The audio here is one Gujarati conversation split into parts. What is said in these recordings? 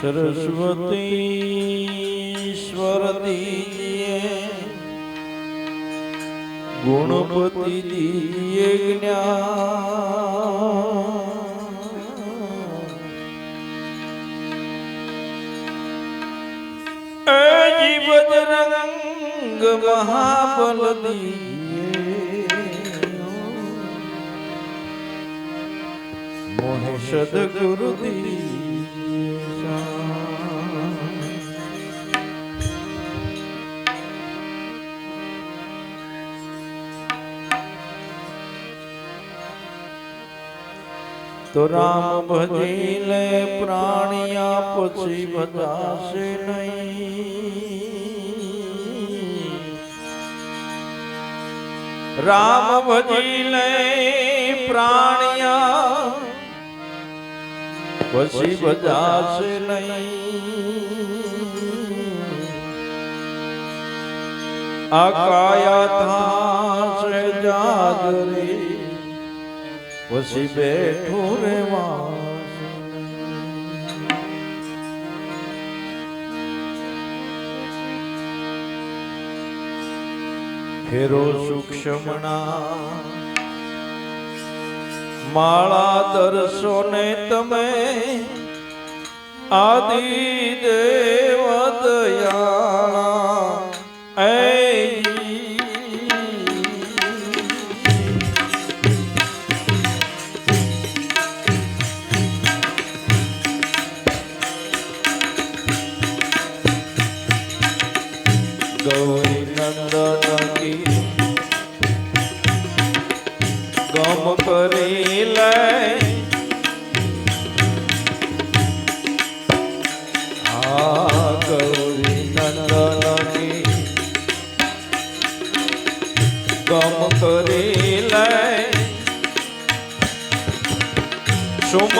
દીજીએ ગુણપતિ દીજીએ જ્ઞાન. મહાબલ મોહે સદગુરુ દીસા તો રામ ભજી લે પ્રાણિયા પછી બતાશે નહીં. રામ ભજી લે પ્રાણિયા પછી બજાશે નહીં. આ કાયા જાગરે પછી બેઠું રેવાશે ફેરો સૂક્ષ્મણા માળા દર્શો ને તમે આદિ દેવ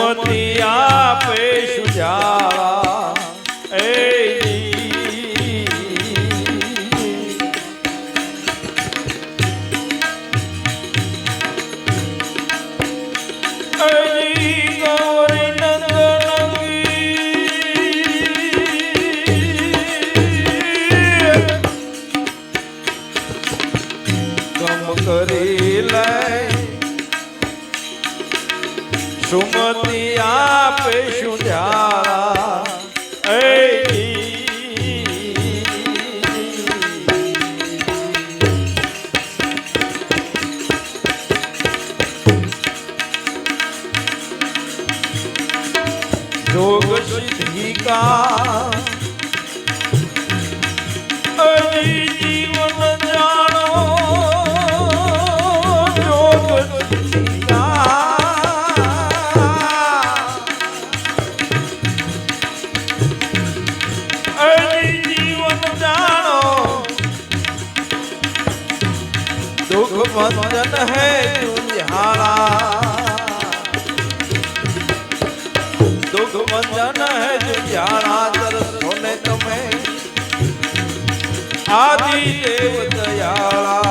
মতিয়া આપે ધ્યારા જોગ સિદ્ધિકા. આદિ દેવ દયાળા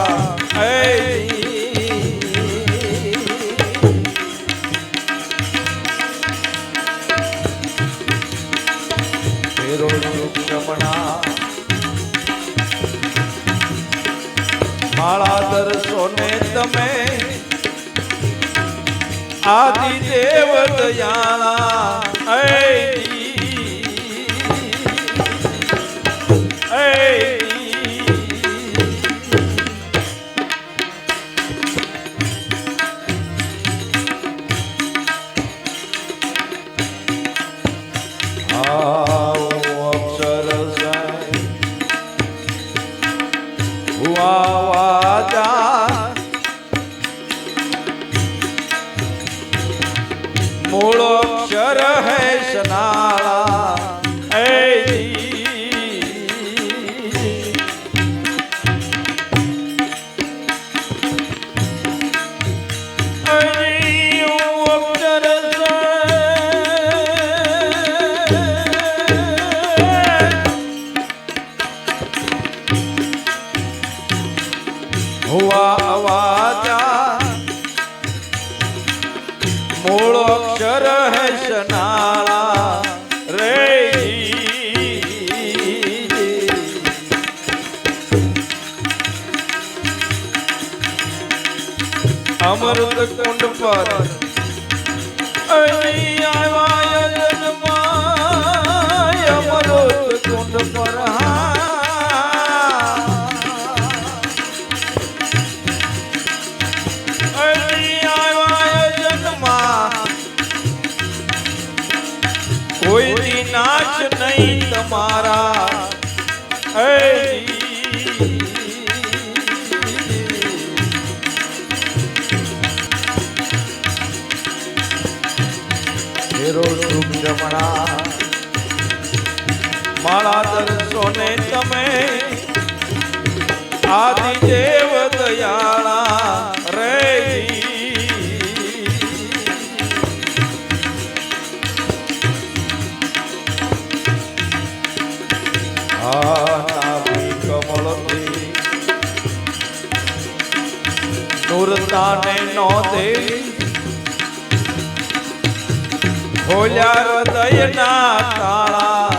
માળા દર્શો ને તમે આદિ દેવ દયાળા એ મૂળ અક્ષર હે સનાળા એ અમૃત કુંડ પર અમૃત કુંડ પર. કોઈ નાશ નહીં તમારા. હે રમણા મારા દર્શો ને તમે આદિ દેવ દયાળા રે કમળથી નુરતાને નો દે ખોલ્યા હૃદયના તાળા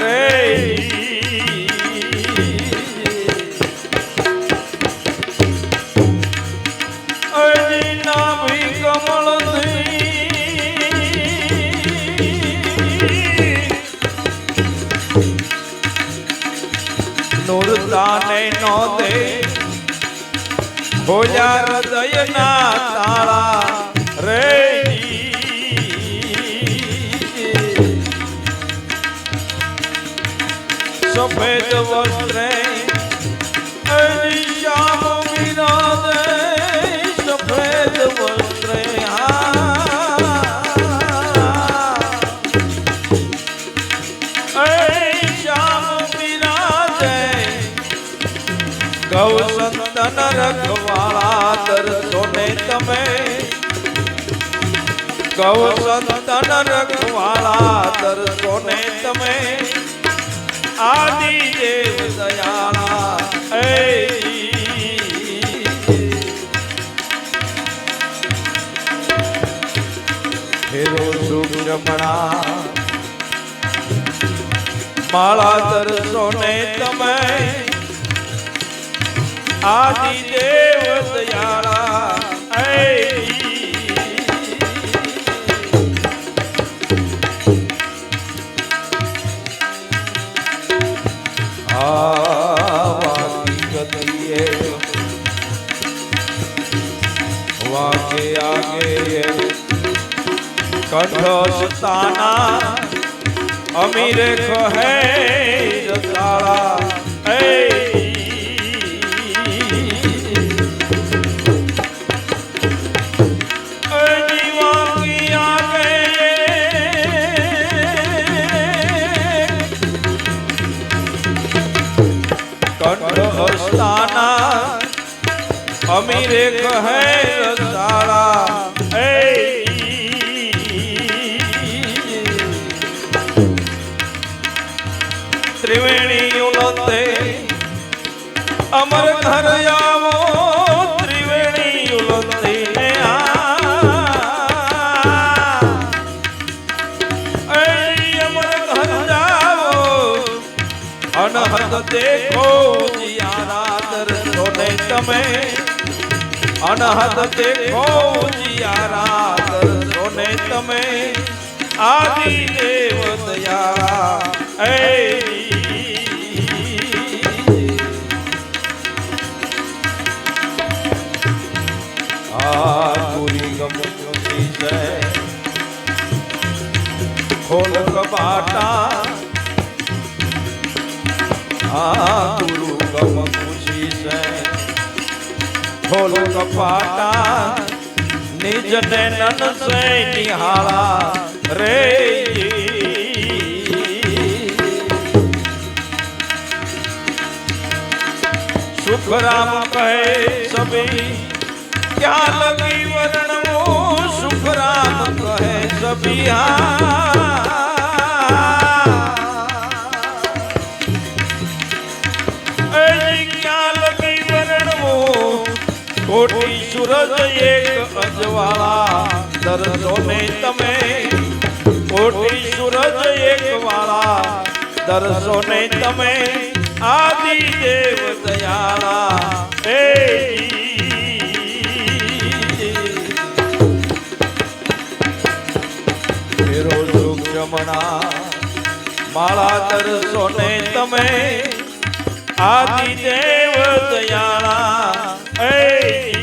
રે. નુરતાને નો દે ખોલ્યા હૃદયના સફેદ વસ્ત્રે અરી શ્યામ વિરાજે સફેદ વસ્ત્રે ગૌ સંતન રખવાળા દર્શો ને તમે. ગૌ સંતન રખવાળા દર્શો ને તમે. આદિ દેવ દયાળા હેરો ફેરો શુભ રમણા માળા દર્શો ને તમે આદિ દેવ દયાળા વાકે આગે કંઠસ્થાના અમીરે કહે રતાળા એ કહે રસાળા એ ત્રિવેણી ઉલતે અમર ઘર આવો ત્રિવેણી ઉલતે અમર ઘર જાવો અનહદ દેખો અનહદ દેખો જિયારા દર્શો ને તમે આદિ દેવ દયા એ ખોલ કપાટા આ ગુરુ ગમ ખુશી છે. ખોલ કપાટા, નિજ નન સે નિહાળા, રે સુખરામ કહે સભી ક્યાં લગી વર્ણવો? સુખરામ કહે સભી હા. કોટી સૂરજ એક અજવાળા દરજો ને તમે. કોટી સૂરજ એક વાળા દરજો ને તમે. આદિ દેવ દયાળા હે ફેરો સુખ જમણા માળા દરસો ને તમે. આદિ દેવ દયાળા Ei!